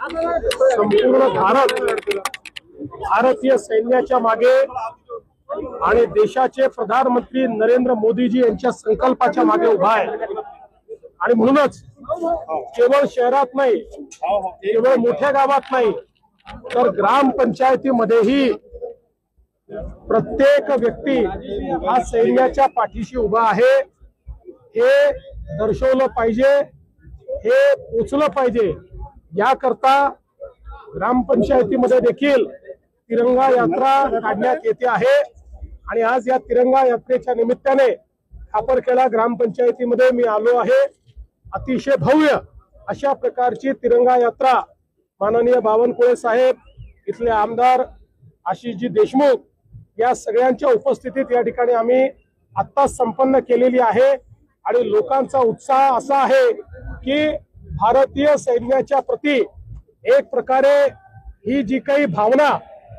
संपूर्ण भारत भारतीय सैन्याच्या मागे आणि देशाचे प्रधानमंत्री नरेंद्र मोदीजी यांच्या संकल्पाच्या मागे उभा आहे. आणि म्हणूनच केवळ शहरात नाही केवळ मोठ्या गावात नाही तर ग्रामपंचायतीमध्येही प्रत्येक व्यक्ती हा सैन्याच्या पाठीशी उभा आहे. हे दर्शवलं पाहिजे हे पोचलं पाहिजे. याकरता ग्रामपंचायतीमध्ये देखील तिरंगा यात्रा काढण्यात येते आहे. आणि आज या तिरंगा यात्रेच्या निमित्ताने खापरखेडा ग्रामपंचायतीमध्ये मी आलो आहे. अतिशय भव्य अशा प्रकारची तिरंगा यात्रा माननीय बावनकुळे साहेब इथले आमदार आशिषजी देशमुख या सगळ्यांच्या उपस्थितीत या ठिकाणी आम्ही आत्ताच संपन्न केलेली आहे. आणि लोकांचा उत्साह असा आहे की भारतीय सैन्याच्या प्रती एक प्रकारे ही जी काही भावना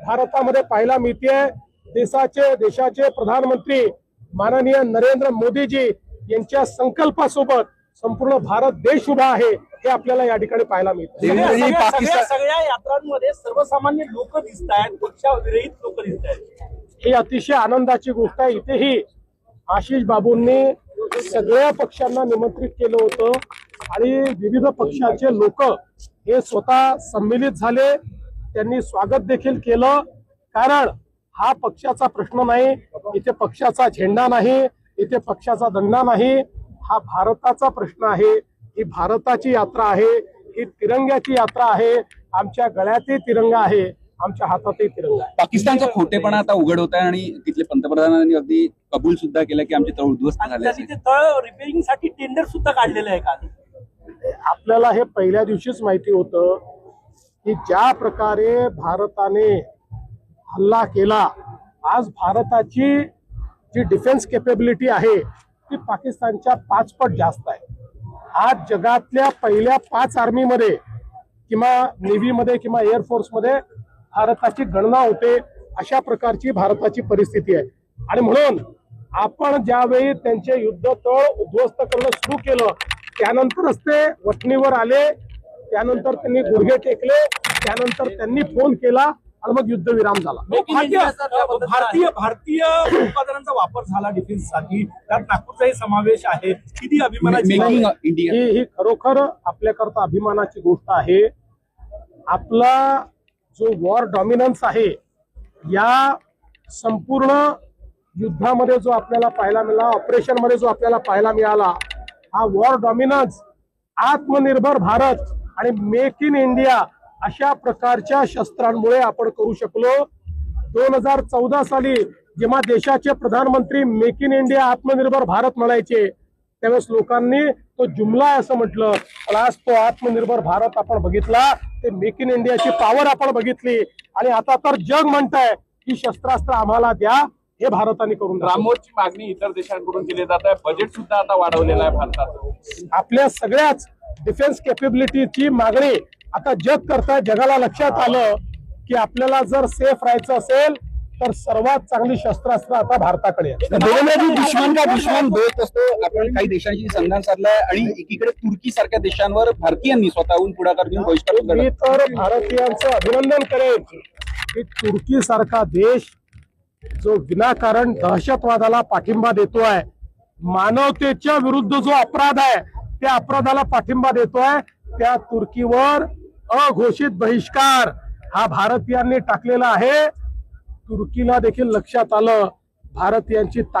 भारतामध्ये पाहायला मिळते देशाचे देशाचे प्रधानमंत्री माननीय नरेंद्र मोदीजी यांच्या संकल्पासोबत संपूर्ण भारत देश उभा आहे हे आपल्याला या ठिकाणी पाहायला मिळतं. सगळ्या- यात्रांमध्ये सर्वसामान्य लोक दिसत आहेत पक्षाविरहित लोक दिसत आहेत. ही अतिशय आनंदाची गोष्ट आहे. इथेही आशिष बाबूंनी सगळ्या पक्षांना निमंत्रित केलं होतं. आणि विविध पक्षाचे लोक हे स्वतः संमिलित झाले. त्यांनी स्वागत देखील केलं. कारण हा पक्षाचा प्रश्न नाही. इथे पक्षाचा झेंडा नाही. इथे पक्षाचा दंडा नाही. हा भारताचा प्रश्न आहे. ही भारताची यात्रा आहे. ही तिरंग्याची यात्रा आहे. आमच्या गळ्यातही तिरंगा आहे. आमच्या हातातही तिरंगा आहे. पाकिस्तानचा खोटेपणा आता उघड होत आहे आणि तिथले पंतप्रधानांनी अगदी कबूल सुद्धा केलं की आमचे तळ उद्ध्वस्त झाले तळ रिपेअरिंगसाठी टेंडर सुद्धा काढलेलं आहे काल. आपल्याला हे पहिल्या दिवशीच माहिती होतं की ज्या प्रकारे भारताने हल्ला केला आज भारताची जी डिफेन्स केपेबिलिटी आहे ती पाकिस्तानच्या पाचपट जास्त आहे. आज जगातल्या पहिल्या पाच आर्मीमध्ये किंवा नेव्हीमध्ये किंवा एअरफोर्समध्ये भारताची गणना होते अशा प्रकारची भारताची परिस्थिती आहे. आणि म्हणून आपण ज्यावेळी त्यांचे युद्ध तळ उद्ध्वस्त करणं सुरू केलं त्यानंतरच ते वठणीवर आले त्यानंतर त्यांनी गुडघे टेकले त्यानंतर त्यांनी फोन केला आणि मग युद्धविराम झाला. भारतीय भारतीय उत्पादनांचा वापर झाला डिफेन्ससाठी त्यात नागपूरचाही समावेश आहे. किती अभिमानाची ही ही खरोखर आपल्याकरता अभिमानाची गोष्ट आहे. आपला जो वॉर डॉमिनन्स आहे या संपूर्ण युद्धामध्ये जो आपल्याला पाहायला मिळाला ऑपरेशनमध्ये जो आपल्याला पाहायला मिळाला हा वॉर डॉमिनन्स आत्मनिर्भर भारत आणि मेक इन इंडिया अशा प्रकारच्या शस्त्रांमुळे आपण करू शकलो. दोन हजार चौदा साली जेव्हा देशाचे प्रधानमंत्री मेक इन इंडिया आत्मनिर्भर भारत म्हणायचे त्यावेळेस लोकांनी तो जुमला आहे असं म्हटलं. पण आज तो आत्मनिर्भर भारत आपण बघितला ते मेक इन इंडियाची पॉवर आपण बघितली. आणि आता तर जग म्हणतंय की शस्त्रास्त्र आम्हाला द्या हे भारताने करून. ब्राह्मोसची मागणी इतर देशांकडून केली जात आहे. बजेट सुद्धा आता वाढवलेलं आहे भारतात. आपल्या सगळ्याच डिफेन्स केपेबिलिटीची मागणी आता जग करताय. जगाला लक्षात आलं की आपल्याला जर सेफ राहायचं असेल तर सर्वात चांगली शस्त्रास्त्र आता भारताकडे दुश्मन का दुश्मन? दोस्त असतो आपण काही देशांशी संधान साधलाय आणि एकीकडे तुर्की सारख्या देशांवर भारतीयांनी स्वतःहून पुढाकार घेऊन बहिष्कार मी. तर भारतीयांचं अभिनंदन करेन की तुर्की सारखा देश जो विनाकारण दहशतवादाला पाठिंबा देतोय मानवतेच्या विरुद्ध जो अपराध आहे त्या अपराधाला पाठिंबा देतोय त्या तुर्कीवर अघोषित बहिष्कार हा भारतीयांनी टाकलेला आहे. तुर्कीला देखील लक्षात आलं. भारतीयांची ताकद